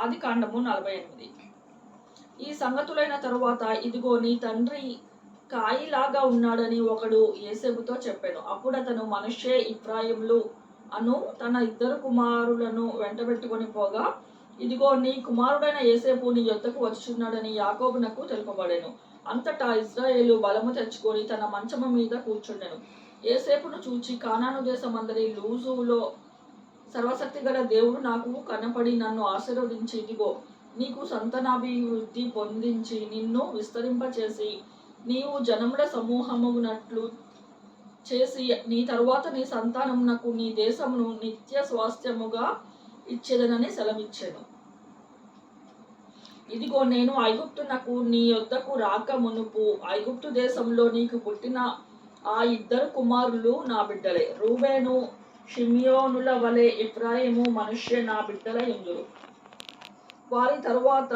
ఆది కాండము నలభై ఎనిమిది. ఈ సంగతులైన తరువాత ఇదిగో నీ తండ్రి కాయిలాగా ఉన్నాడని ఒకడు ఏసేపుతో చెప్పాను అప్పుడు అతను మనుష్యే ఇఫ్రాయిములు అను తన ఇద్దరు కుమారులను వెంటబెట్టుకొని పోగా ఇదిగో నీ కుమారుడైన ఏసేపు నీ యొద్దకు వచ్చుచున్నాడని యాకోబునకు తెలుపబడెను. అంతటా ఇజ్రాయేలు బలము తెచ్చుకొని తన మంచము మీద కూర్చుండెను. ఏసేపును చూచి కానాను దేశమందరి లూజులో సర్వశక్తి గల దేవుడు నాకు కనపడి నన్ను ఆశీర్వదించి ఇదిగో నీకు సంతానాభివృద్ధి పొందించి నిన్ను విస్తరింపచేసి నీవు జనముల సమూహమునట్లు చేసి నీ తరువాత నీ సంతానమునకు నీ దేశమును నిత్య స్వాస్థ్యముగా ఇచ్చేదనని సెలవిచ్చాను. ఇదిగో నేను ఐగుప్తునకు నీ యొద్దకు రాక మునుపు ఐగుప్తు దేశంలో నీకు పుట్టిన ఆ ఇద్దరు కుమారులు నా బిడ్డలే. రూబేను షిమియోనుల వలె ఇఫ్రాయిము మనుష్య నా బిడ్డల ఎందురు? వారి తరువాత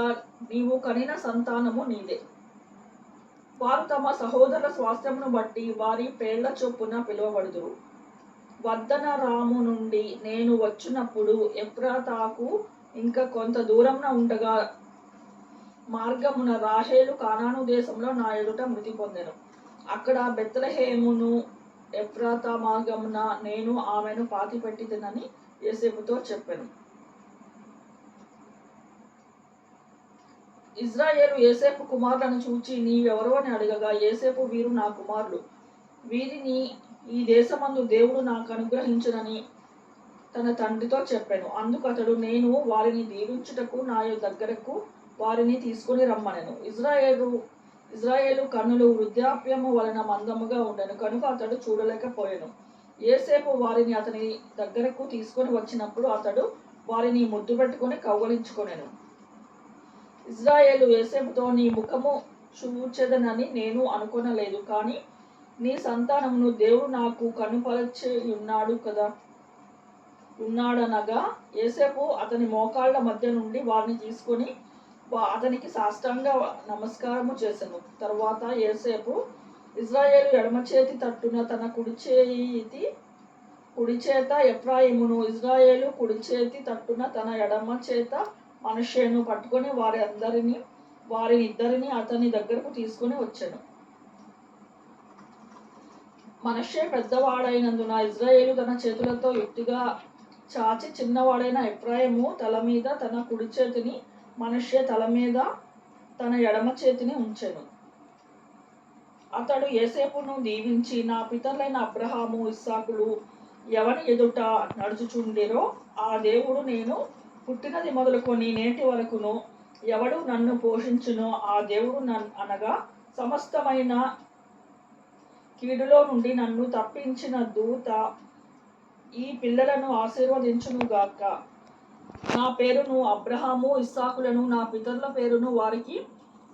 నీవు కనిన సంతానము నీదే. వారు తమ సహోదరుల స్వాస్థ్యమును బట్టి వారి పేర్ల చొప్పున పిలువబడుదురు. వద్దన రాము నుండి నేను వచ్చినప్పుడు ఎఫ్రాతాకు ఇంకా కొంత దూరంన ఉండగా మార్గమున రాహేలు కానాను దేశంలో నా ఎదుట మృతి పొందెను. అక్కడ బెత్తలహేమును ఎఫ్రాతా మార్గమున నేను ఆమెను పాతి తినని యేసేపుతో చెప్పాను. ఇజ్రాయేలు ఏసేపు కుమారులను చూచి నీవెవరో అని అడగగా ఏసేపు వీరు నా కుమారులు. వీరిని ఈ దేశమందు దేవుడు నాకు అనుగ్రహించునని తన తండ్రితో చెప్పాను. అందుకు అతడు నేను వారిని దీవించుటకు నా దగ్గరకు వారిని తీసుకుని రమ్మనెను. ఇజ్రాయేలు ఇజ్రాయేలు కన్నులు వృద్ధాప్యము వలన మందముగా ఉండను. కనుక అతడు చూడలేకపోయాను. ఏసేపు వారిని అతని దగ్గరకు తీసుకొని వచ్చినప్పుడు అతడు వారిని ముద్దు పెట్టుకొని కౌగలించుకొనెను. ఇజ్రాయేలు ఏసేపుతో నీ ముఖము చూచెదనని నేను అనుకొనలేదు. కానీ నీ సంతానమును దేవుడు నాకు కనుపరచి ఉన్నాడు కదా. ఉన్నాడనగా ఏసేపు అతని మోకాళ్ళ మధ్య నుండి వారిని తీసుకొని అతనికి సాష్టాంగ నమస్కారము చేసెను. తర్వాత ఏసేపు ఇజ్రాయేలు ఎడమ చేతి తట్టున తన కుడి చేతి కుడి చేత ఎఫ్రాయిమును ఇజ్రాయేలు కుడి చేతి తట్టున తన ఎడమ చేత మనుషేను పట్టుకొని వారి అందరిని వారి ఇద్దరిని అతని దగ్గరకు తీసుకొని వచ్చాను. మనషే పెద్దవాడైనందున ఇజ్రాయేలు తన చేతులతో యుక్తిగా చాచి చిన్నవాడైన ఎఫ్రాయిము తల మీద తన కుడి చేతిని మనుష్య తల మీద తన ఎడమ చేతిని ఉంచెను. అతడు ఏసేపును దీవించి నా పితరులైన అబ్రహాము ఇస్సాకులు ఎవరి ఎదుట నడుచుచుండిరో ఆ దేవుడు నేను పుట్టినది మొదలుకొని నేటి వరకును ఎవడు నన్ను పోషించునో ఆ దేవుడు నన్ అనగా సమస్తమైన కీడులో నుండి నన్ను తప్పించిన దూత ఈ పిల్లలను ఆశీర్వదించును గాక నా పేరును అబ్రహాము ఇస్సాకులను నా పితరుల పేరును వారికి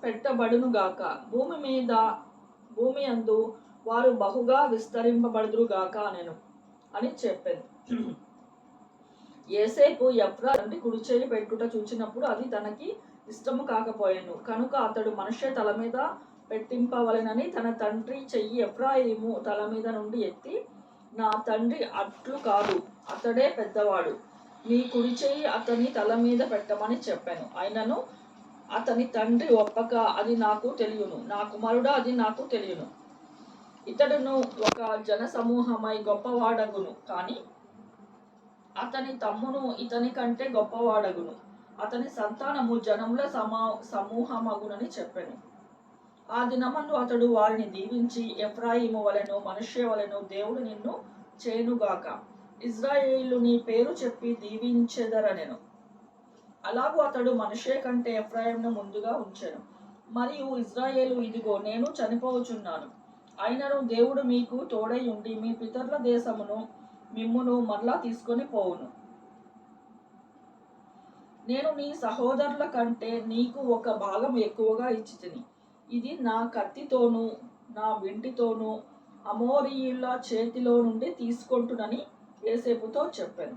పెట్టబడును గాక. భూమి మీద భూమి అందు వారు బహుగా విస్తరింపబడుదురు గాక నేను అని చెప్పాను. ఏసేపు ఎఫ్రా తండ్రి కుడిచేయి పెట్టుట చూచినప్పుడు అది తనకి ఇష్టము కాకపోయాను. కనుక అతడు మనుష్య తల మీద పెట్టింపవలెనని తన తండ్రి చెయ్యి ఎఫ్రాయిము తల మీద నుండి ఎత్తి నా తండ్రి అట్లు కాదు అతడే పెద్దవాడు. నీ కుడి చెయ్యి అతని తల మీద పెట్టమని చెప్పాను. అయినను అతని తండ్రి ఒప్పక అది నాకు తెలియను. నా కుమారుడా అది నాకు తెలియను. ఇతడును ఒక జన సమూహమై గొప్పవాడగును. కానీ అతని తమ్మును ఇతని కంటే గొప్పవాడగును. అతని సంతానము జనముల సమా సమూహమగునని చెప్పాను. ఆ దినమందు అతడు వారిని దీవించి ఎఫ్రాయిము వలెను మనుష్య వలెను దేవుడు నిన్ను చేయునుగాక. ఇజ్రాయేలు నీ పేరు చెప్పి దీవించెదరనెను. అలాగూ అతడు మనుషే కంటే ఎఫ్రాయింను ముందుగా ఉంచాను. మరియు ఇజ్రాయేలు ఇదిగో నేను చనిపోవచున్నాను అయినను దేవుడు మీకు తోడై ఉండి మీ పితరుల దేశమును మిమ్మును మరలా తీసుకొని పోవును. నేను నీ సహోదరుల కంటే నీకు ఒక భాగం ఎక్కువగా ఇచ్చి తిని ఇది నా కత్తితోనూ నా వింటితోనూ అమోరీయుల చేతిలో నుండి తీసుకుంటునని ఏసేపుతో చెప్పాను